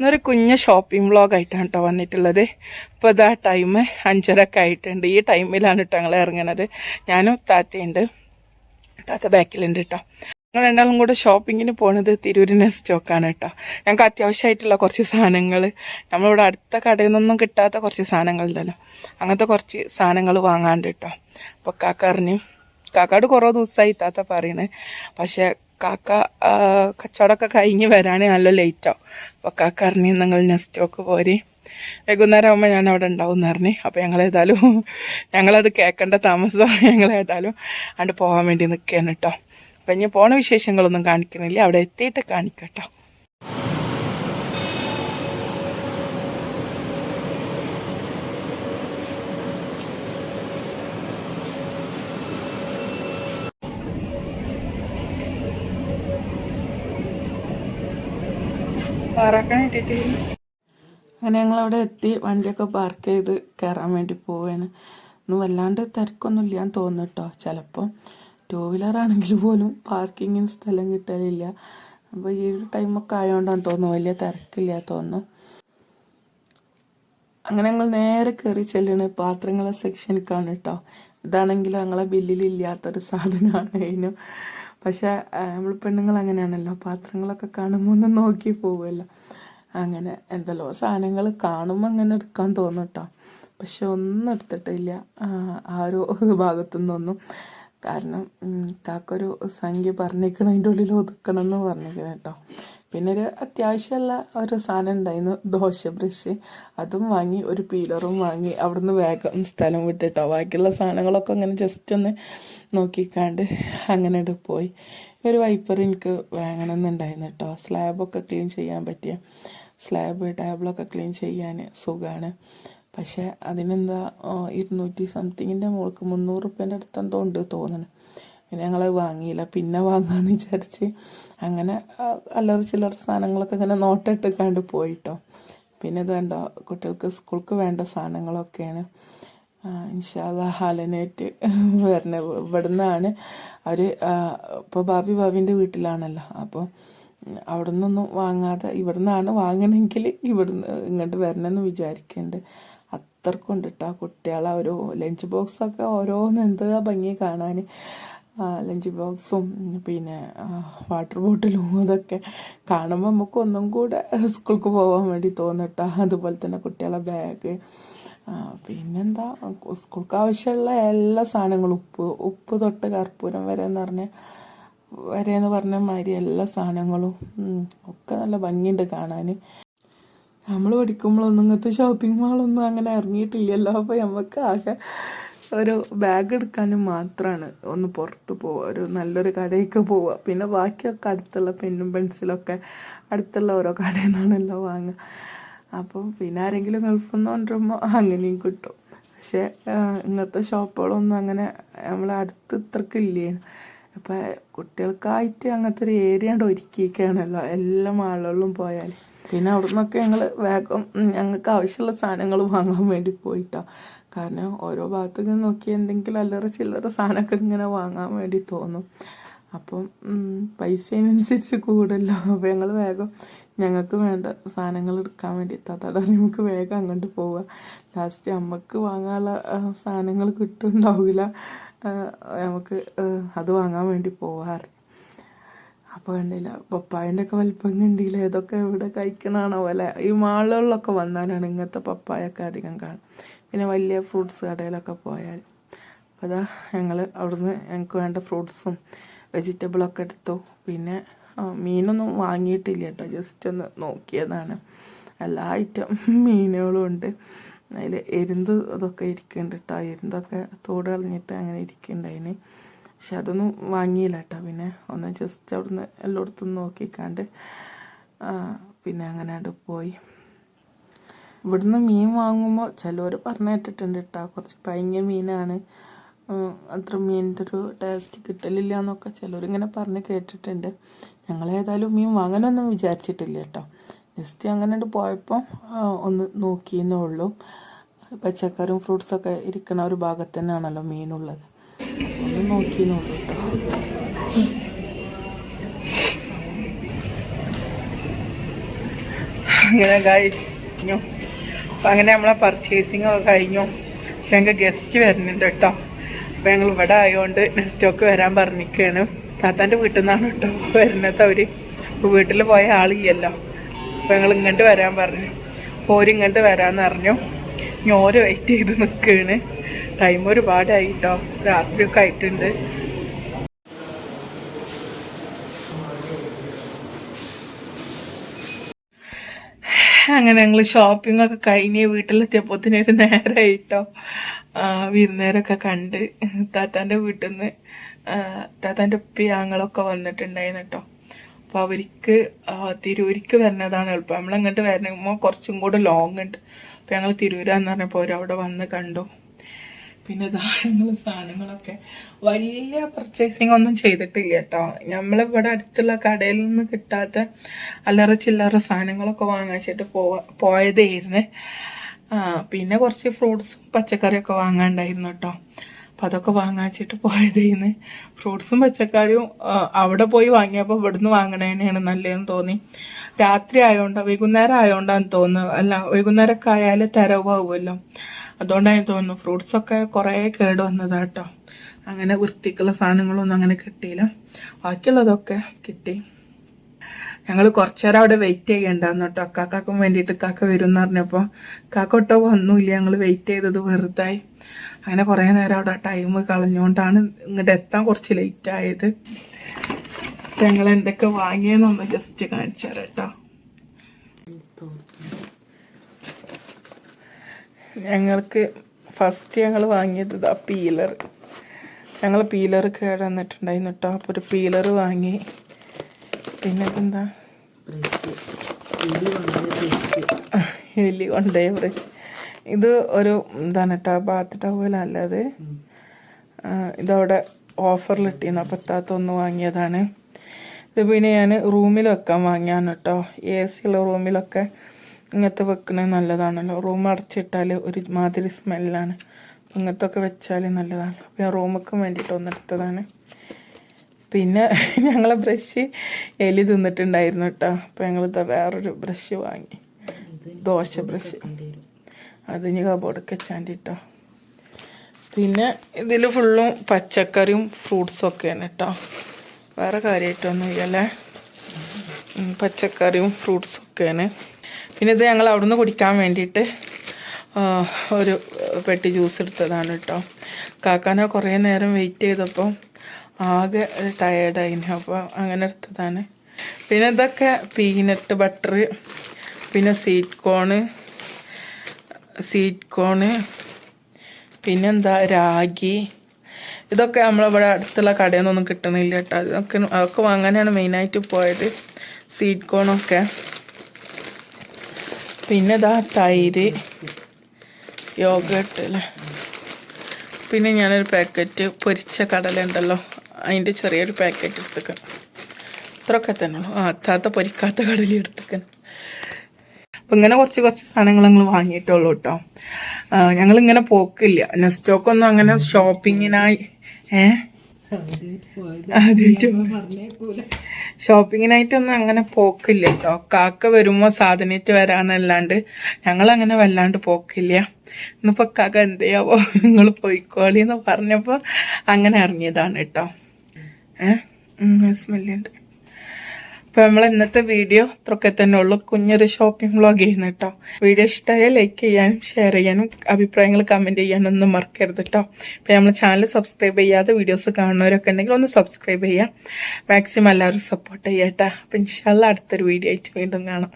ഇന്നൊരു കുഞ്ഞ് shopping vlog ആയിട്ടാണ് കേട്ടോ വന്നിട്ടുള്ളത്. ഇപ്പോൾ ഇതാ ടൈം അഞ്ചരക്കെ ആയിട്ടുണ്ട്. ഈ ടൈമിലാണ് കേട്ടോ ഞങ്ങൾ ഇറങ്ങണത്. ഞാനും താത്തയുണ്ട്. താത്ത ബാക്കിലുണ്ട് കേട്ടോ ഞങ്ങൾ രണ്ടാളും കൂടെ ഷോപ്പിങ്ങിന് പോണത് തിരൂരിനെ സ്റ്റോക്കാണ് കേട്ടോ ഞങ്ങൾക്ക് അത്യാവശ്യമായിട്ടുള്ള കുറച്ച് സാധനങ്ങൾ. നമ്മളിവിടെ അടുത്ത കടയിൽ നിന്നൊന്നും കിട്ടാത്ത കുറച്ച് സാധനങ്ങളുണ്ടല്ലോ. അങ്ങനത്തെ കുറച്ച് സാധനങ്ങൾ വാങ്ങാണ്ട് കേട്ടോ അപ്പോൾ കാക്കറിഞ്ഞ് കാക്കാട് കുറേ ദിവസമായി താത്ത പറയണേ. പക്ഷേ കാക്ക കച്ചവടമൊക്കെ കഴിഞ്ഞ് വരാണേ നല്ല ലേറ്റാവും അപ്പോൾ കാക്ക അറിഞ്ഞ് നിങ്ങൾ നെസ്റ്റോക്ക് പോരെ. വൈകുന്നേരം ആകുമ്പോൾ ഞാൻ അവിടെ ഉണ്ടാവും എന്ന് പറഞ്ഞ്. അപ്പോൾ ഞങ്ങൾ ഏതായാലും ഞങ്ങളത് കേൾക്കേണ്ട താമസം ഞങ്ങൾ ഏതായാലും അവിടെ പോകാൻ വേണ്ടി നിൽക്കുകയാണ് കേട്ടോ അപ്പം ഇനി പോണ വിശേഷങ്ങളൊന്നും കാണിക്കുന്നില്ല അവിടെ എത്തിയിട്ട് കാണിക്കട്ടോ അങ്ങനെ ഞങ്ങൾ അവിടെ എത്തി വണ്ടിയൊക്കെ പാർക്ക് ചെയ്ത് കയറാൻ വേണ്ടി പോവാണ്. ഒന്ന് വല്ലാണ്ട് തിരക്കൊന്നും ഇല്ലാന്ന് തോന്നുന്നു കേട്ടോ ചിലപ്പോൾ ടൂ വീലർ ആണെങ്കിൽ പോലും പാർക്കിങ്ങിന് സ്ഥലം കിട്ടലില്ല. അപ്പോൾ ഈ ഒരു ടൈമൊക്കെ ആയതുകൊണ്ടാന്ന് തോന്നുന്നു വലിയ തിരക്കില്ല തോന്നുന്നു. അങ്ങനെ ഞങ്ങൾ നേരെ കയറി ചെല്ലണ പാത്രങ്ങളെ സെക്ഷനിക്കാണ് കേട്ടോ ഇതാണെങ്കിൽ ഞങ്ങളെ ബില്ലിലില്ലാത്തൊരു സാധനമാണ്. അതിനും പക്ഷെ നമ്മൾ പെണ്ണുങ്ങൾ അങ്ങനെയാണല്ലോ. പാത്രങ്ങളൊക്കെ കാണുമ്പോൾ ഒന്ന് നോക്കി പോവുമല്ലോ അങ്ങനെ എന്തല്ലോ സാധനങ്ങൾ കാണുമ്പോൾ അങ്ങനെ എടുക്കാൻ തോന്നും കേട്ടോ പക്ഷെ ഒന്നും എടുത്തിട്ടില്ല. ആ, ആ ഒരു ഭാഗത്തുനിന്നൊന്നും. കാരണം കാക്കൊരു സംഖ്യ പറഞ്ഞിരിക്കണം അതിന്റെ ഉള്ളിൽ ഒതുക്കണം എന്ന് പറഞ്ഞിരിക്കണം കേട്ടോ പിന്നെ ഒരു അത്യാവശ്യമുള്ള ഒരു സാധനം ഉണ്ടായിരുന്നു ദോശ ബ്രഷ്. അതും വാങ്ങി ഒരു പീലറും വാങ്ങി അവിടുന്ന് വേഗം സ്ഥലം വിട്ടിട്ടോ. ബാക്കിയുള്ള സാധനങ്ങളൊക്കെ അങ്ങനെ ജസ്റ്റ് ഒന്ന് നോക്കിക്കാണ്ട് അങ്ങനെ പോയി. ഒരു വൈപ്പർ എനിക്ക് വാങ്ങണമെന്നുണ്ടായിരുന്നു കേട്ടോ സ്ലാബൊക്കെ ക്ലീൻ ചെയ്യാൻ പറ്റിയ സ്ലാബ് ടേബിളൊക്കെ ക്ലീൻ ചെയ്യാൻ സുഖമാണ് പക്ഷേ അതിനെന്താ ഇരുന്നൂറ്റി സംതിങ്ങിന്റെ മുകൾക്ക് മുന്നൂറ് റുപ്യേന്റെ അടുത്ത് എന്തോ ഉണ്ട് തോന്നണം. പിന്നെ ഞങ്ങൾ വാങ്ങിയില്ല. പിന്നെ വാങ്ങാമെന്ന് വിചാരിച്ച് അങ്ങനെ അല്ലറ ചില്ലറ സാധനങ്ങളൊക്കെ ഇങ്ങനെ നോട്ടിട്ടിക്കാണ്ട് പോയിട്ടോ. പിന്നെ ഇത് വേണ്ട കുട്ടികൾക്ക് സ്കൂൾക്ക് വേണ്ട സാധനങ്ങളൊക്കെയാണ്. ഇൻഷാല്ല ഹാലനേറ്റ് വരണ ഇവിടുന്നാണ് അവർ ഇപ്പോൾ ഭാവി ഭാവിന്റെ വീട്ടിലാണല്ലോ. അപ്പോൾ അവിടെ നിന്നൊന്നും വാങ്ങാതെ ഇവിടെ നിന്നാണ് വാങ്ങണമെങ്കിൽ ഇവിടുന്ന് ഇങ്ങോട്ട് വരണമെന്ന് വിചാരിക്കുന്നുണ്ട് അത്രക്കൊണ്ടിട്ടാ കുട്ടികളെ ഓരോ ലഞ്ച് ബോക്സൊക്കെ ഓരോന്ന് എന്താ ഭംഗി കാണാൻ ലഞ്ച് ബോക്സും പിന്നെ വാട്ടർ ബോട്ടിലും അതൊക്കെ കാണുമ്പോൾ നമുക്ക് ഒന്നും കൂടെ സ്കൂൾക്ക് പോകാൻ വേണ്ടി തോന്നിട്ട. അതുപോലെ തന്നെ കുട്ടികളെ ബാഗ് പിന്നെന്താ? സ്കൂൾക്ക് ആവശ്യമുള്ള എല്ലാ സാധനങ്ങളും ഉപ്പ് ഉപ്പ് തൊട്ട് കർപ്പൂരം വരെ എന്ന് പറഞ്ഞ വരെ എന്ന് പറഞ്ഞ മാതിരി എല്ലാ സാധനങ്ങളും ഒക്കെ നല്ല ഭംഗിയുണ്ട് കാണാൻ നമ്മൾ പഠിക്കുമ്പോഴൊന്നും ഇങ്ങനത്തെ ഷോപ്പിംഗ് മാളൊന്നും അങ്ങനെ ഇറങ്ങിയിട്ടില്ലല്ലോ. അപ്പോൾ നമുക്ക് ആകെ ഒരു ബാഗ് എടുക്കാനും മാത്രമാണ് ഒന്ന് പുറത്ത് പോവുക ഒരു നല്ലൊരു കടയിലേക്ക് പോവുക പിന്നെ ബാക്കിയൊക്കെ അടുത്തുള്ള പെന്നും പെൻസിലൊക്കെ അടുത്തുള്ള ഓരോ കടയിൽ നിന്നാണല്ലോ വാങ്ങുക അപ്പോൾ പിന്നെ ആരെങ്കിലും ഗൾഫിൽ നിന്ന് കൊണ്ടുവരുമ്പോൾ അങ്ങനെയും കിട്ടും. പക്ഷേ ഇങ്ങനത്തെ ഷോപ്പുകളൊന്നും അങ്ങനെ നമ്മളെ അടുത്ത് ഇത്രക്കില്ലേ അപ്പം കുട്ടികൾക്കായിട്ട് അങ്ങനത്തെ ഒരു ഏരിയ ഉണ്ട് ഒരുക്കിയൊക്കെയാണല്ലോ എല്ലാ മാളുകളിലും പോയാൽ പിന്നെ അവിടെ നിന്നൊക്കെ ഞങ്ങൾ വേഗം ഞങ്ങൾക്ക് ആവശ്യമുള്ള സാധനങ്ങൾ വാങ്ങാൻ വേണ്ടി പോയിട്ടോ. കാരണം ഓരോ ഭാഗത്തൊക്കെ നോക്കി എന്തെങ്കിലും അല്ലറ ചില്ലറ സാധനമൊക്കെ ഇങ്ങനെ വാങ്ങാൻ വേണ്ടി തോന്നും. അപ്പം പൈസേനനുസരിച്ച് കൂടല്ലോ. അപ്പോൾ ഞങ്ങൾ വേഗം ഞങ്ങൾക്ക് വേണ്ട സാധനങ്ങൾ എടുക്കാൻ വേണ്ടി താത്താടെ നമുക്ക് വേഗം അങ്ങോട്ട് പോവുക ലാസ്റ്റ് അമ്മയ്ക്ക് വാങ്ങാനുള്ള സാധനങ്ങൾ കിട്ടുന്നുണ്ടാവില്ല. നമുക്ക് അത് വാങ്ങാൻ വേണ്ടി പോവാറ് അപ്പോൾ കണ്ടില്ല പപ്പായന്റെ ഒക്കെ വലിപ്പം കണ്ടില്ല ഏതൊക്കെ ഇവിടെ കഴിക്കണാണോ അല്ലെ ഈ മാളുകളിലൊക്കെ വന്നാലാണ് ഇങ്ങനത്തെ പപ്പായൊക്കെ അധികം കാണും. പിന്നെ വലിയ ഫ്രൂട്ട്സ് കടയിലൊക്കെ പോയാൽ അപ്പോൾ അതാ ഞങ്ങൾ അവിടുന്ന് ഞങ്ങൾക്ക് വേണ്ട ഫ്രൂട്ട്സും വെജിറ്റബിളൊക്കെ എടുത്തു. പിന്നെ മീനൊന്നും വാങ്ങിയിട്ടില്ല കേട്ടോ. ജസ്റ്റ് ഒന്ന് നോക്കിയതാണ്. എല്ലാ ഐറ്റം മീനുകളും ഉണ്ട്. അതിൽ എരുന്ത് ഇതൊക്കെ ഇരിക്കുന്നുണ്ട് കേട്ടോ എരുന്തൊക്കെ തോട് കളഞ്ഞിട്ട് അങ്ങനെ ഇരിക്കുന്നുണ്ടായിന് പക്ഷെ അതൊന്നും വാങ്ങിയില്ല കേട്ടോ പിന്നെ ഒന്ന് ജസ്റ്റ് അവിടുന്ന് എല്ലായിടത്തും നോക്കിക്കാണ്ട് പിന്നെ അങ്ങനെ അവിടെ പോയി. ഇവിടുന്ന് മീൻ വാങ്ങുമ്പോൾ ചിലവർ പറഞ്ഞു കേട്ടിട്ടുണ്ട് കേട്ടോ കുറച്ച് പയങ്ങിയ മീനാണ്. അത്ര മീനിന്റെ ഒരു ടേസ്റ്റ് കിട്ടലില്ല എന്നൊക്കെ ചിലവരിങ്ങനെ പറഞ്ഞ് കേട്ടിട്ടുണ്ട്. ഞങ്ങൾ ഏതായാലും മീൻ വാങ്ങാനൊന്നും വിചാരിച്ചിട്ടില്ല കേട്ടോ ജസ്റ്റ് അങ്ങനെ പോയപ്പോൾ ഒന്ന് നോക്കിയെന്നേ ഉള്ളൂ. പച്ചക്കറിയും ഫ്രൂട്ട്സൊക്കെ ഇരിക്കുന്ന ഒരു ഭാഗത്ത് തന്നെയാണല്ലോ മീനുള്ളത്. ഒന്ന് നോക്കിയെന്നേ ഉള്ളൂ കേട്ടോ അങ്ങനെ കഴിഞ്ഞു. അപ്പം അങ്ങനെ നമ്മളെ പർച്ചേസിങ് ഒക്കെ കഴിഞ്ഞു. ഞങ്ങൾക്ക് ഗസ്റ്റ് വരുന്നുണ്ട് കേട്ടോ. അപ്പം ഞങ്ങൾ ഇവിടെ ആയതുകൊണ്ട് നെക്സ്റ്റോക്ക് വരാൻ പറഞ്ഞിരിക്കുകയാണ് താത്താന്റെ വീട്ടിൽ നിന്നാണ് കേട്ടോ വരുന്നത് അവർ വീട്ടിൽ പോയ ആളില്ലല്ലോ. അപ്പം ഞങ്ങൾ ഇങ്ങോട്ട് വരാൻ പറഞ്ഞു. ഓരിങ്ങോട്ട് വരാമെന്ന് പറഞ്ഞു. ഞാൻ ഓരോ വെയിറ്റ് ചെയ്ത് നിൽക്കുകയാണ് ടൈം ഒരുപാടായി കേട്ടോ രാത്രിയൊക്കെ ആയിട്ടുണ്ട്. അങ്ങനെ ഞങ്ങൾ ഷോപ്പിംഗ് ഒക്കെ കഴിഞ്ഞ് വീട്ടിലെത്തിയപ്പോത്തിന് ഒരു നേരമായിട്ടോ വിരുന്നേരൊക്കെ കണ്ട് താത്താന്റെ വീട്ടിൽ നിന്ന് താത്താന്റെ ഉപ്പി ആങ്ങളൊക്കെ വന്നിട്ടുണ്ടായിരുന്നു കേട്ടോ. അപ്പോൾ അവർക്ക് തിരൂരിക്ക് വരുന്നതാണ് എളുപ്പം. നമ്മളങ്ങോട്ട് വരുമ്പോൾ കുറച്ചും കൂടെ ലോങ് ഉണ്ട്. അപ്പോൾ ഞങ്ങൾ തിരൂരാന്ന് പറഞ്ഞപ്പോൾ അവർ അവിടെ വന്ന് കണ്ടു. പിന്നെ ധാരങ്ങൾ സാധനങ്ങളൊക്കെ. വലിയ പർച്ചേസിങ് ഒന്നും ചെയ്തിട്ടില്ല കേട്ടോ. നമ്മളിവിടെ അടുത്തുള്ള കടയിൽ നിന്ന് കിട്ടാത്ത അല്ലറ ചില്ലറ സാധനങ്ങളൊക്കെ വാങ്ങിച്ചിട്ട് പോവാ പോയതായിരുന്നു. പിന്നെ കുറച്ച് ഫ്രൂട്ട്സും പച്ചക്കറിയൊക്കെ വാങ്ങാണ്ടായിരുന്നു കേട്ടോ. അപ്പം അതൊക്കെ വാങ്ങാച്ചിട്ട് പോയതായിരുന്നു. ഫ്രൂട്ട്സും പച്ചക്കറിയും അവിടെ പോയി വാങ്ങിയപ്പോൾ ഇവിടുന്ന് വാങ്ങണേനെയാണ് നല്ലതെന്ന് തോന്നി. രാത്രി ആയതുകൊണ്ടോ വൈകുന്നേരം ആയതുകൊണ്ടാന്ന് തോന്നുന്നു. അല്ല വൈകുന്നേരമൊക്കെ ആയാൽ തരവാകുമല്ലോ അതുകൊണ്ടാണ് തോന്നുന്നു ഫ്രൂട്ട്സൊക്കെ കുറേ കേട് വന്നതാണ് കേട്ടോ അങ്ങനെ വൃത്തിക്കുള്ള സാധനങ്ങളൊന്നും അങ്ങനെ കിട്ടിയില്ല. ബാക്കിയുള്ളതൊക്കെ കിട്ടി. ഞങ്ങൾ കുറച്ചേരം അവിടെ വെയിറ്റ് ചെയ്യണ്ടായിരുന്നു കേട്ടോ കാക്കാക്കും വേണ്ടിയിട്ട് കാക്ക വരും എന്ന് പറഞ്ഞപ്പോൾ കാക്ക ഒട്ടോ വന്നില്ല. ഞങ്ങൾ വെയിറ്റ് ചെയ്തത് വെറുതായി. അങ്ങനെ കുറേ നേരം അവിടെ ടൈം കളഞ്ഞുകൊണ്ടാണ് ഇങ്ങോട്ട് എത്താൻ കുറച്ച് ലേറ്റ് ആയത്. ഞങ്ങൾ എന്തൊക്കെ വാങ്ങിയെന്നൊന്ന് ജസ്റ്റ് കാണിച്ചു തരാം കേട്ടോ ഞങ്ങൾക്ക് ഫസ്റ്റ് ഞങ്ങൾ വാങ്ങിയത് ഇതാ പീലർ ഞങ്ങൾ പീലർ കേടന്നിട്ടുണ്ടായിരുന്നു കേട്ടോ അപ്പോൾ ഒരു പീലർ വാങ്ങി. പിന്നെ ഇതെന്താ? എലി കൊണ്ടേ ബ്രഷ്. ഇത് ഒരു എന്താണ് കേട്ടോ ബാത്ത് ടവലല്ലാതെ ഇതവിടെ ഓഫറിൽ ഇട്ടിരുന്നു അപ്പോൾ എത്താത്തൊന്ന് വാങ്ങിയതാണ്. ഇത് പിന്നെ ഞാൻ റൂമിൽ വെക്കാൻ വാങ്ങിയാണ് കേട്ടോ എ സി ഉള്ള റൂമിലൊക്കെ ഇങ്ങനത്തെ വെക്കണത് നല്ലതാണല്ലോ. റൂം അടച്ചിട്ടാൽ ഒരു മാതിരി സ്മെല്ലാണ്. ഇങ്ങനത്തെ ഒക്കെ വെച്ചാൽ നല്ലതാണ്. അപ്പോൾ ഞാൻ റൂമൊക്കെ വേണ്ടിയിട്ട് ഒന്നെടുത്തതാണ് പിന്നെ ഞങ്ങളെ ബ്രഷ് എലി തിന്നിട്ടുണ്ടായിരുന്നു കേട്ടോ. അപ്പോൾ ഞങ്ങൾ വേറൊരു ബ്രഷ് വാങ്ങി. ദോശ ബ്രഷ്. അത് ഇനി കബോർഡൊക്കെ വെച്ചാണ്ട് പിന്നെ ഇതിൽ ഫുള്ളും പച്ചക്കറിയും ഫ്രൂട്ട്സും ഒക്കെയാണ് കേട്ടോ. വേറെ കാര്യമായിട്ടൊന്നും ഇല്ലല്ലേ പച്ചക്കറിയും ഫ്രൂട്ട്സും ഒക്കെയാണ്. പിന്നെ ഇത് ഞങ്ങൾ അവിടുന്ന് കുടിക്കാൻ വേണ്ടിയിട്ട് ഒരു പെട്ടി ജ്യൂസ് എടുത്തതാണ് കേട്ടോ കാക്കാന കുറേ നേരം വെയിറ്റ് ചെയ്തപ്പോൾ ആകെ ടയേർഡായിന് അപ്പോൾ അങ്ങനെ എടുത്തതാണ്. പിന്നെ ഇതൊക്കെ പീനട്ട് ബട്ടർ പിന്നെ സ്വീറ്റ് കോണ് സ്വീറ്റ് കോണ് പിന്നെന്താ രാഗി. ഇതൊക്കെ നമ്മളിവിടെ അടുത്തുള്ള കടയിൽ നിന്നൊന്നും കിട്ടണില്ല കേട്ടോ അതൊക്കെ അതൊക്കെ വാങ്ങാനാണ് മെയിനായിട്ട് പോയത്. സ്വീറ്റ് കോണൊക്കെ പിന്നെ ഇതാ തൈര് യോഗട്ട് അല്ലേ? പിന്നെ ഞാനൊരു പാക്കറ്റ് പൊരിച്ച കടല ഉണ്ടല്ലോ അതിന്റെ ചെറിയൊരു പാക്കറ്റ് എടുത്തേക്കണം. ഇത്രയൊക്കെ തന്നെ ഉള്ളൂ. ആ അത്താത്ത പൊരിക്കാത്ത കടല എടുത്തേക്കണം. അപ്പം ഇങ്ങനെ കുറച്ച് കുറച്ച് സാധനങ്ങൾ ഞങ്ങൾ വാങ്ങിയിട്ടുള്ളൂ കേട്ടോ. ഞങ്ങളിങ്ങനെ പോക്കില്ല. നെസ്റ്റോക്കൊന്നും അങ്ങനെ ഷോപ്പിങ്ങിനായി ഏ? ആദ്യമായിട്ട് ഷോപ്പിങ്ങിനായിട്ടൊന്നും അങ്ങനെ പോക്കില്ല കേട്ടോ കാക്ക വരുമ്പോൾ സാധനമായിട്ട് വരാന്നല്ലാണ്ട് ഞങ്ങൾ അങ്ങനെ വല്ലാണ്ട് പോക്കില്ല. ഇന്നിപ്പോ കാക്ക എന്തെയാവോ? നിങ്ങൾ പോയിക്കോളി എന്ന് പറഞ്ഞപ്പോ അങ്ങനെ ഇറങ്ങിയതാണ് കേട്ടോ. ഏഹ് സ്മെല്ലുണ്ട് അപ്പൊ നമ്മൾ ഇന്നത്തെ വീഡിയോ ഇത്രയൊക്കെ തന്നെ ഉള്ളു. കുഞ്ഞൊരു ഷോപ്പിംഗ് വ്ളോഗ് ചെയ്യുന്നു കേട്ടോ. വീഡിയോ ഇഷ്ടമായാൽ ലൈക്ക് ചെയ്യാനും ഷെയർ ചെയ്യാനും അഭിപ്രായങ്ങൾ കമന്റ് ചെയ്യാനും ഒന്നും മറക്കരുത് കേട്ടോ. പിന്നെ നമ്മൾ ചാനൽ സബ്സ്ക്രൈബ് ചെയ്യാതെ വീഡിയോസ് കാണുന്നവരൊക്കെ ഉണ്ടെങ്കിൽ ഒന്ന് സബ്സ്ക്രൈബ് ചെയ്യാം. മാക്സിമം എല്ലാവരും സപ്പോർട്ട് ചെയ്യാം കേട്ടോ. അപ്പൊ ഇൻഷാല്ല അടുത്തൊരു വീഡിയോ ആയിട്ട് വീണ്ടും കാണാം.